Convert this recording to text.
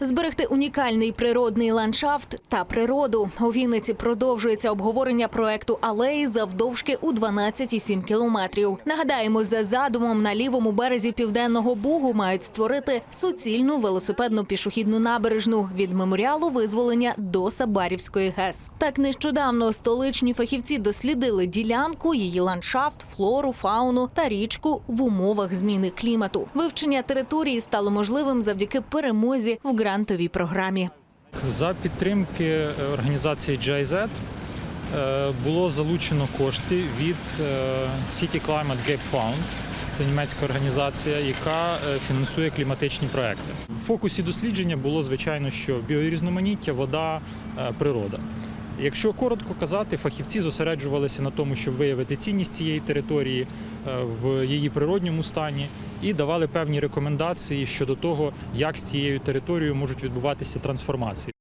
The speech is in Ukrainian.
Зберегти унікальний природний ландшафт та природу у Вінниці продовжується обговорення проекту алеї завдовжки у 12,7 кілометрів. Нагадаємо, за задумом на лівому березі південного бугу мають створити суцільну велосипедну пішохідну набережну від меморіалу визволення до Сабарівської ГЕС. Так нещодавно столичні фахівці дослідили ділянку, її ландшафт, флору, фауну та річку в умовах зміни клімату. Вивчення території стало можливим завдяки перемозі в грантовій програмі. За підтримки організації GIZ е, було залучено кошти від е, City Climate Gap Fund. Це німецька організація, яка е, фінансує кліматичні проекти. В фокусі дослідження було звичайно, що біорізноманіття, вода, природа. Якщо коротко казати, фахівці зосереджувалися на тому, щоб виявити цінність цієї території е, в її природньому стані, і давали певні рекомендації щодо того, як з цією територією можуть відбуватися трансформації.